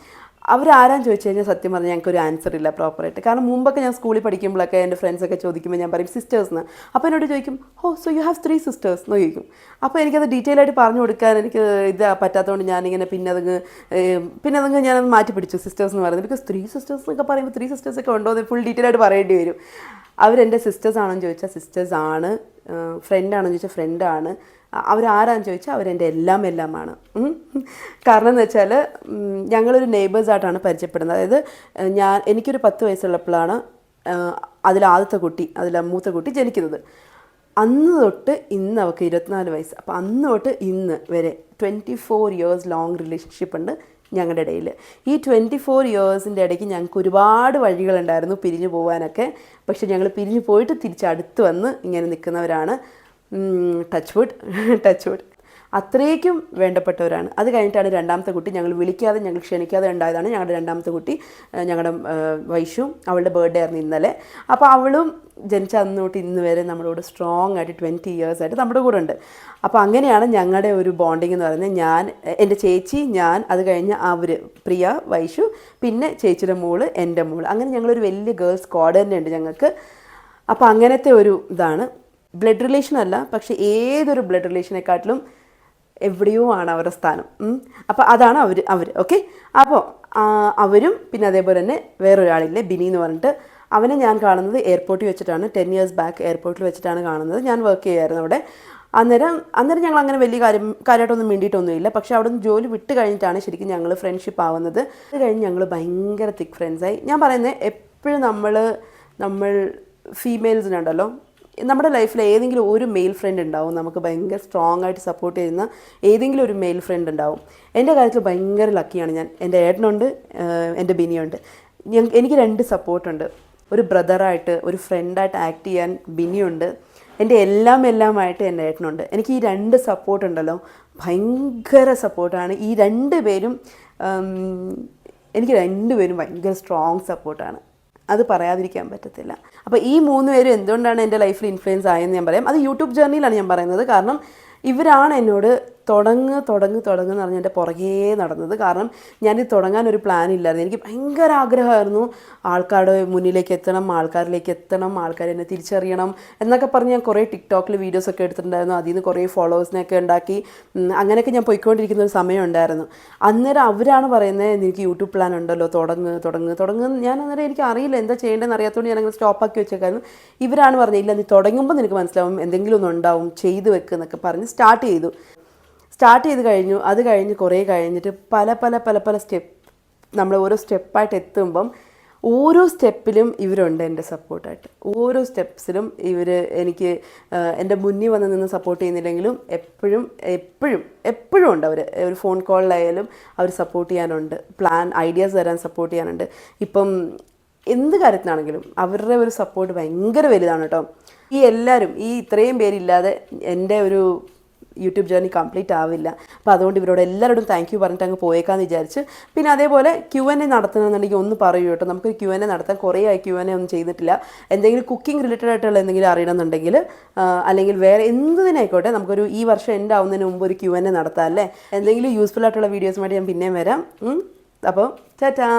അവരാരാന്ന് ചോദിച്ചു കഴിഞ്ഞാൽ സത്യം പറഞ്ഞാൽ ഞങ്ങൾക്ക് ഒരു ആൻസർ ഇല്ല പ്രോപ്പറായിട്ട് കാരണം മുമ്പൊക്കെ ഞാൻ സ്കൂളിൽ പഠിക്കുമ്പോഴൊക്കെ എന്റെ ഫ്രണ്ട്സൊക്കെ ചോദിക്കുമ്പോൾ ഞാൻ പറയും സിസ്റ്റേഴ്സ് അപ്പോൾ എന്നോട് ചോദിക്കും ഓ so you have three sisters എന്ന് ചോദിക്കും. അപ്പോൾ എനിക്കത് ഡീറ്റെയിൽ ആയിട്ട് പറഞ്ഞു കൊടുക്കാൻ എനിക്ക് ഇത് പറ്റാത്തതുകൊണ്ട് ഞാനിങ്ങനെ പിന്നെ അതങ്ങ് പിന്നെ അതങ്ങ് ഞാനത് മാറ്റി പിടിച്ചു സിസ്റ്റേഴ്സ് എന്ന് പറയുന്നത്. ബിക്കോസ് ത്രീ സിസ്റ്റേഴ്സ് എന്നൊക്കെ പറയുമ്പോൾ ത്രീ സിസ്റ്റേഴ്സൊക്കെ ഉണ്ടോ എന്ന് ഫുൾ ഡീറ്റെയിൽ ആയിട്ട് പറയേണ്ടി വരും. അവരെന്റെ സിസ്റ്റേഴ്സ് ആണെന്ന് ചോദിച്ചാൽ സിസ്റ്റേഴ്സ് ആണ് ഫ്രണ്ട് ആണെന്ന് ചോദിച്ചാൽ ഫ്രണ്ടാണ് അവരാരാന്ന് ചോദിച്ചാൽ അവരെന്റെ എല്ലാം എല്ലാമാണ്. കാരണം എന്ന് വെച്ചാൽ ഞങ്ങളൊരു നെയ്ബേഴ്സായിട്ടാണ് പരിചയപ്പെടുന്നത്. അതായത് ഞാൻ എനിക്കൊരു പത്ത് വയസ്സുള്ളപ്പോഴാണ് അതിലാദ്യത്തെ കുട്ടി അതിൽ മൂത്ത കുട്ടി ജനിക്കുന്നത്. അന്ന് തൊട്ട് ഇന്ന് അവൾക്ക് ഇരുപത്തിനാല് വയസ്സ്. അപ്പോൾ അന്ന് തൊട്ട് ഇന്ന് വരെ twenty four years long relationship ഉണ്ട് ഞങ്ങളുടെ ഇടയിൽ. ഈ ട്വന്റി ഫോർ ഇയേഴ്സിന്റെ ഇടയ്ക്ക് ഞങ്ങൾക്ക് ഒരുപാട് വഴികളുണ്ടായിരുന്നു പിരിഞ്ഞു പോകാനൊക്കെ പക്ഷെ ഞങ്ങൾ പിരിഞ്ഞു പോയിട്ട് തിരിച്ച് അടുത്ത് വന്ന് ഇങ്ങനെ നിൽക്കുന്നവരാണ്. ടച്ച് വുഡ് ടച്ച് വുഡ് അത്രയ്ക്കും വേണ്ടപ്പെട്ടവരാണ്. അത് കഴിഞ്ഞിട്ടാണ് രണ്ടാമത്തെ കുട്ടി ഞങ്ങൾ വിളിക്കാതെ ഞങ്ങൾ ക്ഷണിക്കാതെ ഉണ്ടായതാണ് ഞങ്ങളുടെ രണ്ടാമത്തെ കുട്ടി ഞങ്ങളുടെ വൈഷും. അവളുടെ ബർത്ത്ഡേ ആയിരുന്നു ഇന്നലെ. അപ്പോൾ അവളും ജനിച്ച അന്ന് തൊട്ട് ഇന്ന് വരെ നമ്മളോട് സ്ട്രോങ് ആയിട്ട് ട്വന്റി ഇയേഴ്സ് ആയിട്ട് നമ്മുടെ കൂടെ ഉണ്ട്. അപ്പോൾ അങ്ങനെയാണ് ഞങ്ങളുടെ ഒരു ബോണ്ടിങ് എന്ന് പറയുന്നത്. ഞാൻ എന്റെ ചേച്ചി ഞാൻ അത് കഴിഞ്ഞ് അവർ പ്രിയ വൈഷു പിന്നെ ചേച്ചിയുടെ മോൾ എന്റെ മോൾ. അങ്ങനെ ഞങ്ങളൊരു വലിയ ഗേൾസ് സ്ക്വാഡ് തന്നെ ഉണ്ട് ഞങ്ങൾക്ക്. അപ്പോൾ അങ്ങനത്തെ ഒരു ഇതാണ്. ബ്ലഡ് റിലേഷൻ അല്ല പക്ഷേ ഏതൊരു ബ്ലഡ് റിലേഷനെക്കാട്ടിലും എവിടെയോ ആണ് അവരുടെ സ്ഥാനം. അപ്പോൾ അതാണ് അവർ അവർ ഓക്കെ അപ്പോൾ അവരും പിന്നെ അതേപോലെ തന്നെ വേറൊരാളില്ലേ ബിനി എന്ന് പറഞ്ഞിട്ട് അവനെ ഞാൻ കാണുന്നത് എയർപോർട്ടിൽ വെച്ചിട്ടാണ്. ടെൻ ഇയേഴ്സ് ബാക്ക് എയർപോർട്ടിൽ വെച്ചിട്ടാണ് കാണുന്നത്. ഞാൻ വർക്ക് ചെയ്യുമായിരുന്നു അവിടെ. അന്നേരം അന്നേരം ഞങ്ങൾ അങ്ങനെ വലിയ കാര്യം കാര്യമായിട്ടൊന്നും വേണ്ടിയിട്ടൊന്നുമില്ല പക്ഷേ അവിടെ നിന്ന് ജോലി വിട്ട് കഴിഞ്ഞിട്ടാണ് ശരിക്കും ഞങ്ങൾ ഫ്രണ്ട്ഷിപ്പ് ആവുന്നത്. അത് കഴിഞ്ഞ് ഞങ്ങൾ ഭയങ്കര തിക്ക് ഫ്രണ്ട്സായി ഞാൻ പറയുന്നത് എപ്പോഴും നമ്മൾ നമ്മൾ ഫീമെയിൽസിനുണ്ടല്ലോ നമ്മുടെ ലൈഫിൽ ഏതെങ്കിലും ഒരു മെയിൽ ഫ്രണ്ട് ഉണ്ടാവും നമുക്ക് ഭയങ്കര സ്ട്രോങ് ആയിട്ട് സപ്പോർട്ട് ചെയ്യുന്ന ഏതെങ്കിലും ഒരു മെയിൽ ഫ്രണ്ട് ഉണ്ടാവും. എന്റെ കാര്യത്തിൽ ഭയങ്കര ലക്കിയാണ് ഞാൻ. എന്റെ ഏട്ടനുണ്ട് എന്റെ ബിനിയുണ്ട്. എനിക്ക് രണ്ട് സപ്പോർട്ടുണ്ട് ഒരു ബ്രദറായിട്ട് ഒരു ഫ്രണ്ടായിട്ട് ആക്ട് ചെയ്യാൻ ബിനിയുണ്ട്. എന്റെ എല്ലാം എല്ലാമായിട്ട് എന്റെ ഏട്ടനുണ്ട്. എനിക്ക് ഈ രണ്ട് സപ്പോർട്ട് ഉണ്ടല്ലോ. ഭയങ്കര സപ്പോർട്ടാണ് ഈ രണ്ട് പേരും എനിക്ക് രണ്ടുപേരും ഭയങ്കര സ്ട്രോങ് സപ്പോർട്ടാണ് അത് പറയാതിരിക്കാൻ പറ്റത്തില്ല. അപ്പോൾ ഈ മൂന്ന് പേരും എന്തുകൊണ്ടാണ് എന്റെ ലൈഫിൽ ഇൻഫ്ലുവൻസ് ആയെന്ന് ഞാൻ പറയാം. അത് യൂട്യൂബ് ജേർണിയിലാണ് ഞാൻ പറയുന്നത്. കാരണം ഇവരാണ് എന്നോട് തുടങ്ങ് തുടങ്ങ് തുടങ്ങ് എന്ന് പറഞ്ഞ് എന്റെ പുറകേ നടന്നത്. കാരണം ഞാനിത് തുടങ്ങാൻ ഒരു പ്ലാൻ ഇല്ലായിരുന്നു. എനിക്ക് ഭയങ്കര ആഗ്രഹമായിരുന്നു. ആൾക്കാരുടെ മുന്നിലേക്ക് എത്തണം ആൾക്കാരിലേക്ക് എത്തണം ആൾക്കാർ എന്നെ തിരിച്ചറിയണം എന്നൊക്കെ പറഞ്ഞ് ഞാൻ കുറേ ടിക്ടോക്കിൽ വീഡിയോസൊക്കെ എടുത്തിട്ടുണ്ടായിരുന്നു. അതിൽ നിന്ന് കുറേ ഫോളോവേഴ്സിനെയൊക്കെ ഉണ്ടാക്കി. അങ്ങനെയൊക്കെ ഞാൻ പോയിക്കൊണ്ടിരിക്കുന്ന ഒരു സമയം ഉണ്ടായിരുന്നു. അന്നേരം അവരാണ് പറയുന്നത് എനിക്ക് യൂട്യൂബ് പ്ലാൻ ഉണ്ടല്ലോ തുടങ്ങ് തുടങ്ങ് തുടങ്ങ്. ഞാൻ അന്നേരം എനിക്ക് അറിയില്ല എന്താ ചെയ്യേണ്ടതെന്ന് അറിയാത്തതുകൊണ്ട് ഞാൻ അങ്ങനെ സ്റ്റോപ്പാക്കി വെച്ചേക്കായിരുന്നു. ഇവരാണ് പറഞ്ഞത് ഇല്ല നീ തുടങ്ങുമ്പോൾ നിനക്ക് മനസ്സിലാവും എന്തെങ്കിലും ഒന്നും ഉണ്ടാവും ചെയ്തു വെക്ക് എന്നൊക്കെ പറഞ്ഞ് സ്റ്റാർട്ട് ചെയ്തു. സ്റ്റാർട്ട് ചെയ്ത് കഴിഞ്ഞു അത് കഴിഞ്ഞ് കുറേ കഴിഞ്ഞിട്ട് പല പല പല പല സ്റ്റെപ്പ് നമ്മൾ ഓരോ സ്റ്റെപ്പായിട്ട് എത്തുമ്പം ഓരോ സ്റ്റെപ്പിലും ഇവരുണ്ട് എന്റെ സപ്പോർട്ടായിട്ട്. ഓരോ സ്റ്റെപ്സിലും ഇവർ എനിക്ക് എന്റെ മുന്നിൽ വന്ന് നിന്ന് സപ്പോർട്ട് ചെയ്യുന്നില്ലെങ്കിലും എപ്പോഴും എപ്പോഴും എപ്പോഴും ഉണ്ട് അവർ ഒരു ഫോൺ കോളിലായാലും അവർ സപ്പോർട്ട് ചെയ്യാനുണ്ട്. പ്ലാൻ ഐഡിയാസ് തരാൻ സപ്പോർട്ട് ചെയ്യാനുണ്ട്. ഇപ്പം എന്ത് കാര്യത്തിനാണെങ്കിലും അവരുടെ ഒരു സപ്പോർട്ട് ഭയങ്കര വലുതാണ് കേട്ടോ. ഈ എല്ലാവരും ഈ ഇത്രയും പേരില്ലാതെ എന്റെ ഒരു യൂട്യൂബ് ജേർണി കംപ്ലീറ്റ് ആവില്ല. അപ്പോൾ അതുകൊണ്ട് ഇവരോട് എല്ലാവരോടും താങ്ക് യു പറഞ്ഞിട്ട് അങ്ങ് പോയേക്കാന്ന് വിചാരിച്ച് പിന്നെ അതേപോലെ ക്യു എൻ എ നടത്തണമെന്നുണ്ടെങ്കിൽ ഒന്ന് പറയൂ കേട്ടോ. നമുക്ക് ക്യു എൻ എ നടത്താൻ കുറേ ആയി ക്യു എൻ എ ഒന്നും ചെയ്തിട്ടില്ല. എന്തെങ്കിലും കുക്കിംഗ് റിലേറ്റഡ് ആയിട്ടുള്ള എന്തെങ്കിലും അറിയണമെന്നുണ്ടെങ്കിൽ അല്ലെങ്കിൽ വേറെ എന്തിനായിക്കോട്ടെ നമുക്കൊരു ഈ വർഷം എന്റെ ആവുന്നതിന് മുമ്പ് ഒരു ക്യു എൻ എ നടത്താം അല്ലേ? എന്തെങ്കിലും യൂസ്ഫുൾ ആയിട്ടുള്ള വീഡിയോസുമായിട്ട് ഞാൻ പിന്നെയും വരാം. അപ്പോൾ ടാറ്റാ.